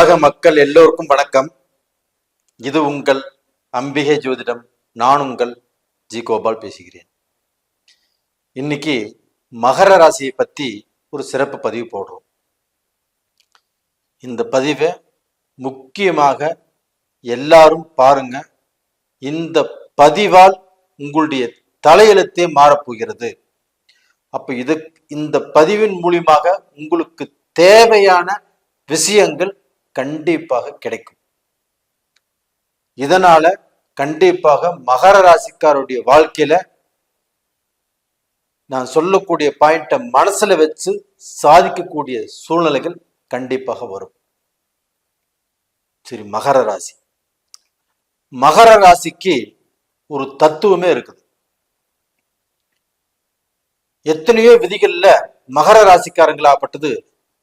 உலக மக்கள் எல்லோருக்கும் வணக்கம். இது உங்கள் அம்பிகை ஜோதிடம். நான் உங்கள் ஜி கோபால் பேசுகிறேன். இன்னைக்கு மகர ராசியை பத்தி ஒரு சிறப்பு பதிவு போடுறோம். இந்த பதிவை முக்கியமாக எல்லாரும் பாருங்க. இந்த பதிவால் உங்களுடைய தலையெழுத்தே மாறப்போகிறது. அப்ப இது இந்த பதிவின் மூலியமாக உங்களுக்கு தேவையான விஷயங்கள் கண்டிப்பாக கிடைக்கும். இதனால கண்டிப்பாக மகர ராசிக்காருடைய வாழ்க்கையில நான் சொல்லக்கூடிய பாயிண்ட்டை மனசுல வச்சு சாதிக்கக்கூடிய சூழ்நிலைகள் கண்டிப்பாக வரும். சரி மகர ராசி. மகர ராசிக்கு ஒரு தத்துவமே இருக்குது. எத்தனையோ விதிகள்ல மகர ராசிக்காரங்களாப்பட்டது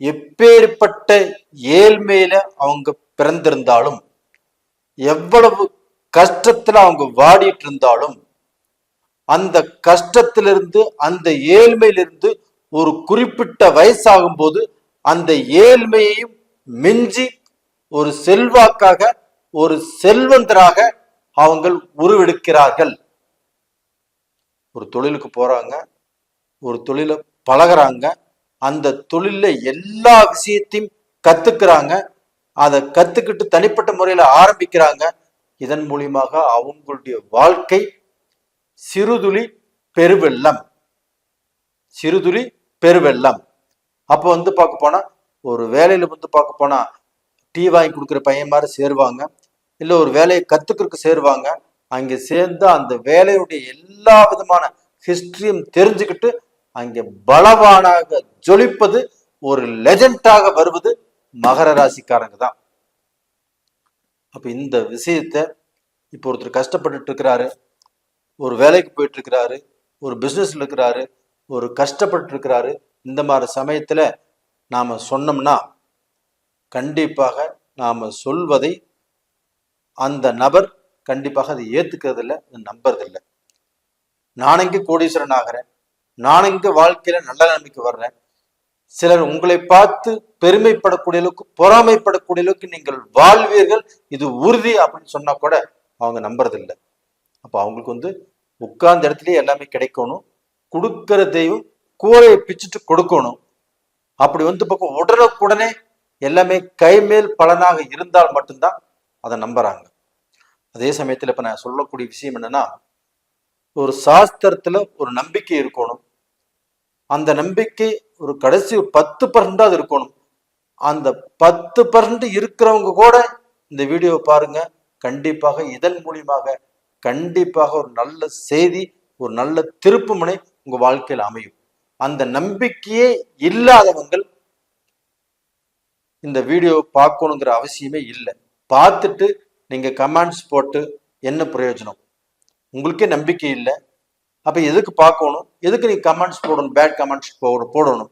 எப்பேற்பட்ட ஏழ்மையில அவங்க பிறந்திருந்தாலும் எவ்வளவு கஷ்டத்துல அவங்க வாடிட்டு இருந்தாலும் அந்த கஷ்டத்திலிருந்து அந்த ஏழ்மையிலிருந்து ஒரு குறிப்பிட்ட வயசாகும் போது அந்த ஏழ்மையையும் மிஞ்சி ஒரு செல்வாக்காக ஒரு செல்வந்தராக அவங்கள் உருவெடுக்கிறார்கள். ஒரு தொழிலுக்கு போறாங்க ஒரு தொழிலை பழகுறாங்க அந்த தொழில எல்லா விஷயத்தையும் கத்துக்கிறாங்க. அதை கத்துக்கிட்டு தனிப்பட்ட முறையில் ஆரம்பிக்கிறாங்க. இதன் மூலியமாக அவங்களுடைய வாழ்க்கை சிறுதுளி பெருவெள்ளம். சிறுதுளி பெருவெள்ளம். அப்போ வந்து பார்க்க போனால் ஒரு வேலையில வந்து பார்க்க போனால் டீ வாங்கி கொடுக்குற பையன் மாதிரி சேருவாங்க. இல்லை ஒரு வேலையை கத்துக்கிறதுக்கு சேருவாங்க. அங்கே சேர்ந்து அந்த வேலையுடைய எல்லா விதமான ஹிஸ்டரியும் தெரிஞ்சுக்கிட்டு அங்கே பலவானாக ஜொலிப்பது ஒரு லெஜண்டாக வருவது மகர ராசிக்காரங்க தான். அப்ப இந்த விஷயத்த இப்போ ஒருத்தர் கஷ்டப்பட்டுட்டு இருக்கிறாரு ஒரு வேலைக்கு போயிட்டு இருக்கிறாரு ஒரு பிசினஸ்ல இருக்கிறாரு ஒரு கஷ்டப்பட்டு இருக்கிறாரு இந்த மாதிரி சமயத்துல நாம சொன்னோம்னா கண்டிப்பாக நாம சொல்வதை அந்த நபர் கண்டிப்பாக அதை ஏத்துக்கிறது இல்லை நம்புறதில்லை. நான் இங்க கோடீஸ்வரன் ஆகிறேன். நான் இங்க வாழ்க்கையில நல்ல நிலைமைக்கு வர்றேன். சிலர் உங்களை பார்த்து பெருமைப்படக்கூடிய அளவுக்கு பொறாமைப்படக்கூடிய அளவுக்கு நீங்கள் வாழ்வீர்கள். இது உறுதி அப்படின்னு சொன்னா கூட அவங்க நம்புறதில்லை. அப்போ அவங்களுக்கு வந்து உட்கார்ந்த இடத்துலயே எல்லாமே கிடைக்கணும். கொடுக்கிற தெய்வம் கூரையை பிச்சுட்டு கொடுக்கணும். அப்படி வந்து பக்கம் உடனுக்குடனே எல்லாமே கைமேல் பலனாக இருந்தால் மட்டும்தான் அதை நம்புறாங்க. அதே சமயத்துல இப்ப நான் சொல்லக்கூடிய விஷயம் என்னன்னா ஒரு சாஸ்திரத்துல ஒரு நம்பிக்கை இருக்கணும். அந்த நம்பிக்கை ஒரு கடைசி பத்து பர்சன்டாவது இருக்கணும். அந்த பத்து பர்சன்ட் இருக்கிறவங்க கூட இந்த வீடியோவை பாருங்க. கண்டிப்பாக இதன் மூலியமாக கண்டிப்பாக ஒரு நல்ல செய்தி ஒரு நல்ல திருப்புமுனை உங்க வாழ்க்கையில் அமையும். அந்த நம்பிக்கையே இல்லாதவங்கள் இந்த வீடியோவை பார்க்கணுங்கிற அவசியமே இல்லை. பார்த்துட்டு நீங்க கமெண்ட்ஸ் போட்டு என்ன பிரயோஜனம்? உங்களுக்கே நம்பிக்கை இல்லை. அப்ப எதுக்கு பார்க்கணும்? எதுக்கு நீ கமெண்ட்ஸ் போடணும்? பேட் கமெண்ட்ஸ் போடணும்.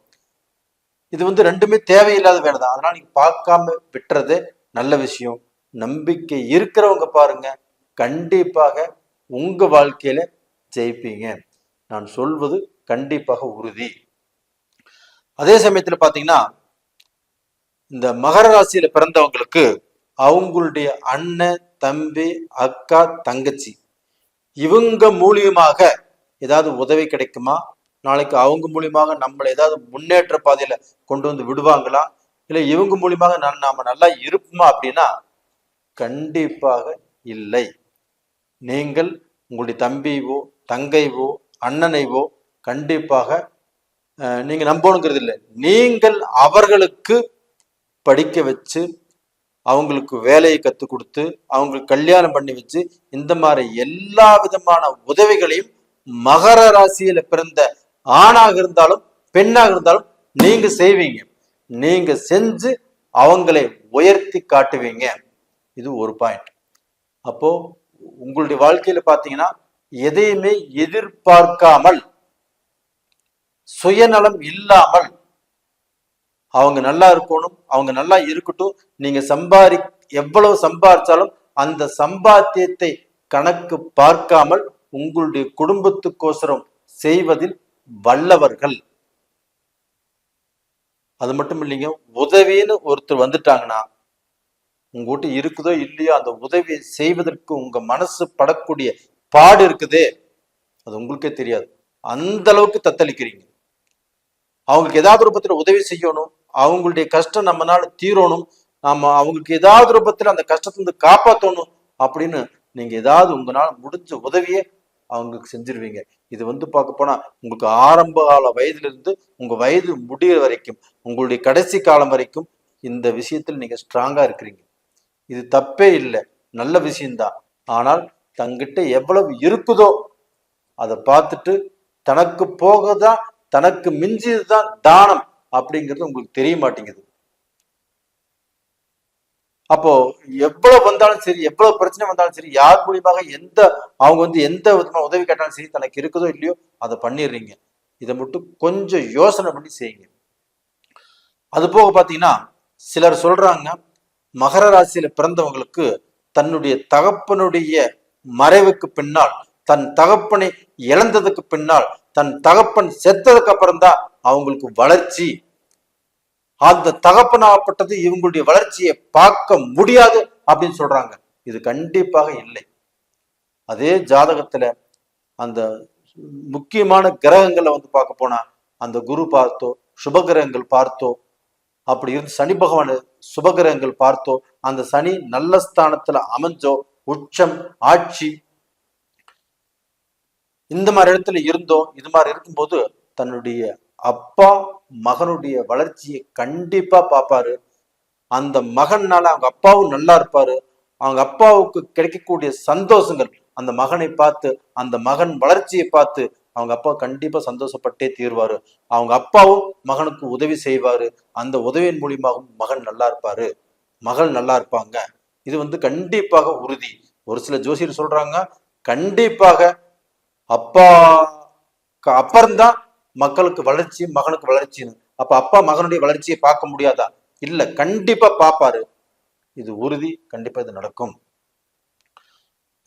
இது வந்து ரெண்டுமே தேவையில்லாத வேலை தான். அதனால நீங்க பார்க்காம விட்டுறதே நல்ல விஷயம். நம்பிக்கை இருக்கிறவங்க பாருங்க. கண்டிப்பாக உங்க வாழ்க்கையில ஜெயிப்பீங்க. நான் சொல்வது கண்டிப்பாக உறுதி. அதே சமயத்துல பாத்தீங்கன்னா இந்த மகர ராசியில பிறந்தவங்களுக்கு அவங்களுடைய அண்ணன் தம்பி அக்கா தங்கச்சி இவங்க மூலியமாக ஏதாவது உதவி கிடைக்குமா? நாளைக்கு அவங்க மூலியமாக நம்மளை ஏதாவது முன்னேற்ற பாதையில கொண்டு வந்து விடுவாங்களா? இல்லை இவங்க மூலியமாக நான் நாம நல்லா இருப்போமா அப்படின்னா கண்டிப்பாக இல்லை. நீங்கள் உங்களுடைய தம்பியவோ தங்கைவோ அண்ணனைவோ கண்டிப்பாக நீங்க நம்பணுங்கிறது இல்லை. நீங்கள் அவர்களுக்கு படிக்க வச்சு அவங்களுக்கு வேலையை கற்றுக் கொடுத்து அவங்களுக்கு கல்யாணம் பண்ணி வச்சு இந்த மாதிரி எல்லா விதமான உதவிகளையும் மகர ராசியில பிறந்த ஆணாக இருந்தாலும் பெண்ணாக இருந்தாலும் நீங்க செய்வீங்க. நீங்க செஞ்சு அவங்களை உயர்த்தி காட்டுவீங்க. இது ஒரு பாயிண்ட் அப்போ உங்களுடைய வாழ்க்கையில பாத்தீங்கன்னா எதையுமே எதிர்பார்க்காமல் சுயநலம் இல்லாமல் அவங்க நல்லா இருக்கணும் அவங்க நல்லா இருக்கட்டும் நீங்க சம்பாதி எவ்வளவு சம்பாதிச்சாலும் அந்த சம்பாத்தியத்தை கணக்கு பார்க்காமல் உங்களுடைய குடும்பத்துக்கோசரம் செய்வதில் வல்லவர்கள். அது மட்டும் இல்லைங்க உதவின்னு ஒருத்தர் வந்துட்டாங்கன்னா உங்ககிட்ட இருக்குதோ இல்லையோ அந்த உதவியை செய்வதற்கு உங்க மனசு படக்கூடிய பாடு இருக்குதே அது உங்களுக்கே தெரியாது. அந்த அளவுக்கு தத்தளிக்கிறீங்க. அவங்களுக்கு ஏதாவது ரூபத்தில் உதவி செய்யணும் அவங்களுடைய கஷ்டம் நம்மனால தீரணும் நாம அவங்களுக்கு ஏதாவது ரூபத்தில் அந்த கஷ்டத்திலிருந்து காப்பாற்றணும் அப்படின்னு நீங்க ஏதாவது உங்களால முடிஞ்ச உதவியை அவங்களுக்கு செஞ்சிருவீங்க. இது வந்து பார்க்க போனா உங்களுக்கு ஆரம்ப கால வயதுல இருந்து உங்க வயது முடிகிற வரைக்கும் உங்களுடைய கடைசி காலம் வரைக்கும் இந்த விஷயத்தில் நீங்க ஸ்ட்ராங்கா இருக்கிறீங்க. இது தப்பே இல்லை. நல்ல விஷயம்தான். ஆனால் தங்கிட்ட எவ்வளவு இருக்குதோ அதை பார்த்துட்டு தனக்கு போகதான் தனக்கு மிஞ்சியதுதான் தானம் அப்படிங்கிறது உங்களுக்கு தெரிய மாட்டேங்குது. அப்போ எவ்வளவு வந்தாலும் சரி எவ்வளவு பிரச்சனை வந்தாலும் சரி யார் மூலியமாக எந்த அவங்க வந்து எந்த விதமான உதவி கேட்டாலும் சரி தனக்கு இருக்குதோ இல்லையோ அதை பண்ணிடுறீங்க. இதை மட்டும் கொஞ்சம் யோசனை பண்ணி செய்யுங்க. அது போக பார்த்தீங்கன்னா சிலர் சொல்றாங்க மகர ராசியில பிறந்தவங்களுக்கு தன்னுடைய தகப்பனுடைய மறைவுக்கு பின்னால் தன் தகப்பனை இழந்ததுக்கு பின்னால் தன் தகப்பன் செத்ததுக்கு அப்புறம் தான் அவங்களுக்கு வளர்ச்சி. அந்த தகப்பனாகப்பட்டது இவங்களுடைய வளர்ச்சியை பார்க்க முடியாது அப்படின்னு சொல்றாங்க. இது கண்டிப்பாக இல்லை. அதே ஜாதகத்துல அந்த முக்கியமான கிரகங்களை வந்து பார்க்க போனா அந்த குரு பார்த்தோ சுபகிரகங்கள் பார்த்தோ அப்படி இருந்து சனி பகவான் சுபகிரகங்கள் பார்த்தோ அந்த சனி நல்ல ஸ்தானத்துல அமைஞ்சோ உச்சம் ஆட்சி இந்த மாதிரி இடத்துல இருந்தோ இது மாதிரி இருக்கும்போது தன்னுடைய அப்பா மகனுடைய வளர்ச்சியை கண்டிப்பா பார்ப்பாரு அந்த மகன்னால அவங்க அப்பாவும் நல்லா இருப்பாரு. அவங்க அப்பாவுக்கு கிடைக்கக்கூடிய சந்தோஷங்கள் அந்த மகனை பார்த்து அந்த மகன் வளர்ச்சியை பார்த்து அவங்க அப்பா கண்டிப்பா சந்தோஷப்பட்டே தீர்வாரு. அவங்க அப்பாவும் மகனுக்கு உதவி செய்வாரு. அந்த உதவியின் மூலியமாகவும் மகன் நல்லா இருப்பாரு. மகள் நல்லா இருப்பாங்க. இது வந்து கண்டிப்பாக உறுதி. ஒரு சில ஜோசியர் சொல்றாங்க கண்டிப்பாக அப்பா அப்புறம்தான் மக்களுக்கு வளர்ச்சி மகனுக்கு வளர்ச்சின்னு. அப்ப அப்பா மகனுடைய வளர்ச்சியை பார்க்க முடியாதா? இல்ல கண்டிப்பா பாப்பாரு. இது உறுதி கண்டிப்பா இது நடக்கும்.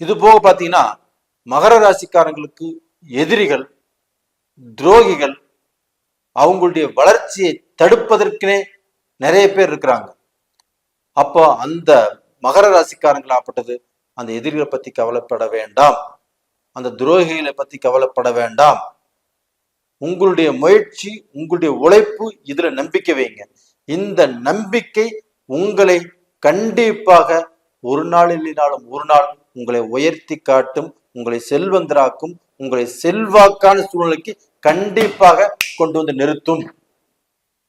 இது போக பாத்தீங்கன்னா மகர ராசிக்காரங்களுக்கு எதிரிகள் துரோகிகள் அவங்களுடைய வளர்ச்சியை தடுப்பதற்குனே நிறைய பேர் இருக்கிறாங்க. அப்போ அந்த மகர ராசிக்காரங்களாப்பட்டது அந்த எதிரிகளை பத்தி கவலைப்பட வேண்டாம். அந்த துரோகிகளை பத்தி கவலைப்பட வேண்டாம். உங்களுடைய முயற்சி உங்களுடைய உழைப்பு இதுல நம்பிக்கை வைங்க. இந்த நம்பிக்கை உங்களை கண்டிப்பாக ஒரு நாள் இல்லைனாலும் ஒரு நாள் உங்களை உயர்த்தி காட்டும் உங்களை செல்வந்தராக்கும் உங்களை செல்வாக்கான சூழ்நிலைக்கு கண்டிப்பாக கொண்டு வந்து நிறுத்தும்.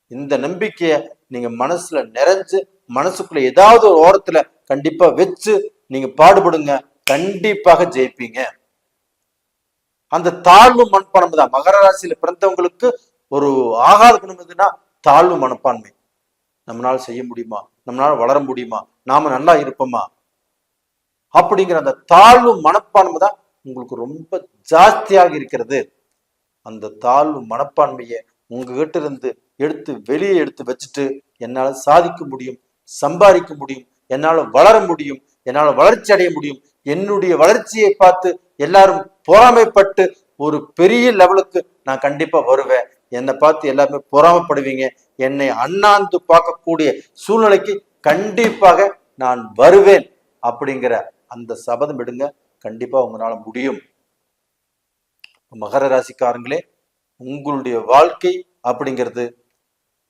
இந்த நம்பிக்கைய நீங்க மனசுல நிறைஞ்சு மனசுக்குள்ள ஏதாவது ஒரு ஓரத்துல கண்டிப்பா வச்சு நீங்க பாடுபடுங்க. கண்டிப்பாக ஜெயிப்பீங்க. அந்த தாழ்வு மனப்பான்மை தான். மகர ராசியில பிறந்தவங்களுக்கு ஒரு ஆகாத குணம் எதுன்னா தாழ்வு மனப்பான்மை. நம்மளால செய்ய முடியுமா? நம்மளால வளர முடியுமா? நாம நல்லா இருப்போமா? அப்படிங்கிற அந்த தாழ்வு மனப்பான்மை தான் உங்களுக்கு ரொம்ப ஜாஸ்தியாக இருக்கிறது. அந்த தாழ்வு மனப்பான்மையை உங்ககிட்ட இருந்து எடுத்து வெளியே எடுத்து வச்சுட்டு என்னால சாதிக்க முடியும் சம்பாதிக்க முடியும் என்னால வளர முடியும் என்னால வளர்ச்சி அடைய முடியும் என்னுடைய வளர்ச்சியை பார்த்து எல்லாரும் பொறாமைப்பட்டு ஒரு பெரிய லெவலுக்கு நான் கண்டிப்பா வருவேன். என்னை பார்த்து எல்லாருமே பொறாமைப்படுவீங்க. என்னை அண்ணாந்து பார்க்கக்கூடிய சூழ்நிலைக்கு கண்டிப்பாக நான் வருவேன் அப்படிங்கிற அந்த சபதம் எடுங்க. கண்டிப்பா உங்களால முடியும். மகர ராசிக்காரங்களே உங்களுடைய வாழ்க்கை அப்படிங்கிறது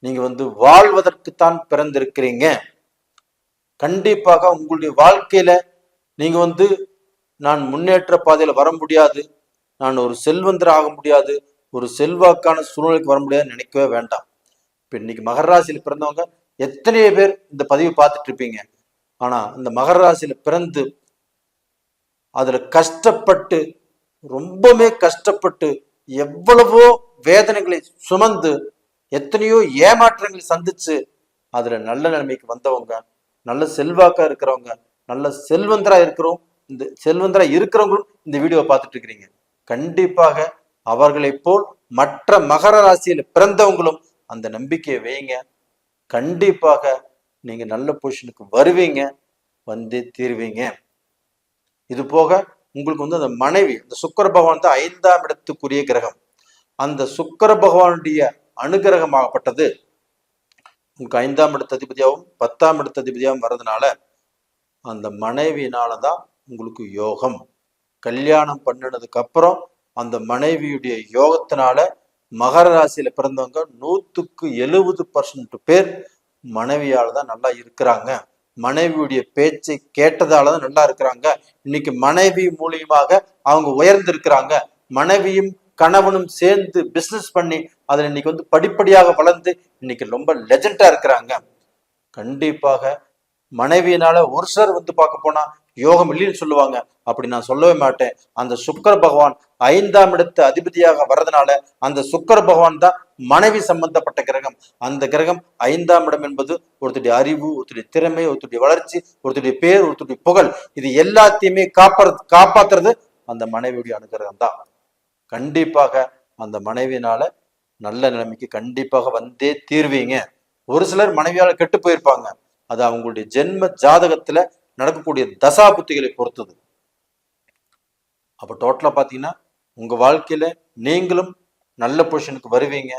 நீங்க வந்து வாழ்வதற்குத்தான் பிறந்திருக்கிறீங்க. கண்டிப்பாக உங்களுடைய வாழ்க்கையில நீங்க வந்து நான் முன்னேற்ற பாதையில வர முடியாது. நான் ஒரு செல்வந்தர் ஆக முடியாது. ஒரு செல்வாக்கான சூழ்நிலைக்கு வர முடியாதுன்னு நினைக்கவே வேண்டாம். இப்ப இன்னைக்கு மகர்ராசியில பிறந்தவங்க எத்தனையோ பேர் இந்த பதிவு பார்த்துட்டு இருப்பீங்க. ஆனா இந்த மகரராசியில பிறந்து அதுல கஷ்டப்பட்டு ரொம்பவே கஷ்டப்பட்டு எவ்வளவோ வேதனைகளை சுமந்து எத்தனையோ ஏமாற்றங்களை சந்திச்சு அதுல நல்ல நிலைமைக்கு வந்தவங்க நல்ல செல்வாக்கா இருக்கிறவங்க நல்ல செல்வந்தரா இருக்கிறோம் இந்த செல்வந்தரா இருக்கிறவங்களும் இந்த வீடியோவை பார்த்துட்டு இருக்கிறீங்க கண்டிப்பாக அவர்களை போல் மற்ற மகர ராசியில் பிறந்தவங்களும் அந்த நம்பிக்கையை வைங்க. கண்டிப்பாக நீங்க நல்ல பொசிஷனுக்கு வருவீங்க. வந்து தீருவீங்க. இது போக உங்களுக்கு வந்து அந்த மனைவி இந்த சுக்கர பகவான் தான் ஐந்தாம் இடத்துக்குரிய கிரகம். அந்த சுக்கர பகவானுடைய அனுகிரகமாகப்பட்டது. உங்களுக்கு ஐந்தாம் இடத்த அதிபதியாகவும் பத்தாம் இடத்த அதிபதியாகவும் வர்றதுனால அந்த மனைவியினால தான் உங்களுக்கு யோகம். கல்யாணம் பண்ணினதுக்கு அப்புறம் அந்த மனைவியுடைய யோகத்தினால மகர ராசியில பிறந்தவங்க நூத்துக்கு எழுபது பர்சன்ட் பேர் மனைவியால் தான் நல்லா இருக்கிறாங்க. மனைவியுடைய பேச்சை கேட்டதால தான் நல்லா இருக்கிறாங்க. இன்னைக்கு மனைவி மூலியமாக அவங்க உயர்ந்திருக்கிறாங்க. மனைவியும் கணவனும் சேர்ந்து பிசினஸ் பண்ணி அதில் இன்னைக்கு வந்து படிப்படியாக வளர்ந்து இன்னைக்கு ரொம்ப லெஜண்டா இருக்கிறாங்க. கண்டிப்பாக மனைவியினால ஒரு சிலர் வந்து பார்க்க போனா யோகம் இல்லைன்னு சொல்லுவாங்க. அப்படி நான் சொல்லவே மாட்டேன். அந்த சுக்கர பகவான் ஐந்தாம் இடத்து அதிபதியாக வர்றதுனால அந்த சுக்கர பகவான் தான் மனைவி சம்பந்தப்பட்ட கிரகம். அந்த கிரகம் ஐந்தாம் இடம் என்பது ஒருத்தருடைய அறிவு ஒருத்தருடைய திறமை ஒருத்தருடைய வளர்ச்சி ஒருத்தருடைய பேர் ஒருத்தருடைய புகழ். இது எல்லாத்தையுமே காப்பாற காப்பாத்துறது அந்த மனைவியுடைய அனுகிரகம் தான். கண்டிப்பாக அந்த மனைவியினால நல்ல நிலைமைக்கு கண்டிப்பாக வந்தே தீர்வீங்க. ஒரு சிலர் மனைவியால கெட்டு போயிருப்பாங்க. அது அவங்களுடைய ஜென்ம ஜாதகத்துல நடக்கக்கூடிய தசா புத்திகளை பொறுத்தது. அப்ப டோட்டலா பாத்தீங்கன்னா உங்க வாழ்க்கையில நீங்களும் நல்ல பொசிஷனுக்கு வருவீங்க.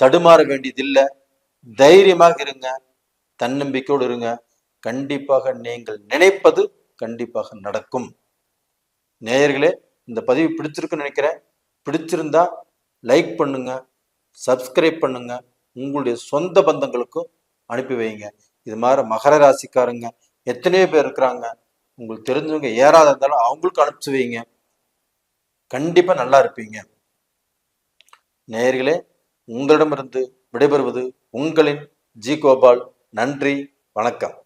தடுமாற வேண்டியதில்லை. தைரியமாக இருங்க. தன்னம்பிக்கையோடு இருங்க. கண்டிப்பாக நீங்கள் நினைப்பது கண்டிப்பாக நடக்கும். நேயர்களே இந்த பதிவு பிடிச்சிருக்குன்னு நினைக்கிறேன். பிடிச்சிருந்தா லைக் பண்ணுங்க. சப்ஸ்கிரைப் பண்ணுங்க. உங்களுடைய சொந்த பந்தங்களுக்கும் அனுப்பி வைங்க. இது மாதிரி மகர ராசிக்காரங்க எத்தனையோ பேர் இருக்கிறாங்க. உங்களுக்கு தெரிஞ்சவங்க ஏறாத இருந்தாலும் அவங்களுக்கு அனுப்பிச்சு வைங்க. கண்டிப்பா நல்லா இருப்பீங்க. நேயர்களே உங்களிடமிருந்து விடைபெறுவது உங்களின் ஜி கோபால். நன்றி வணக்கம்.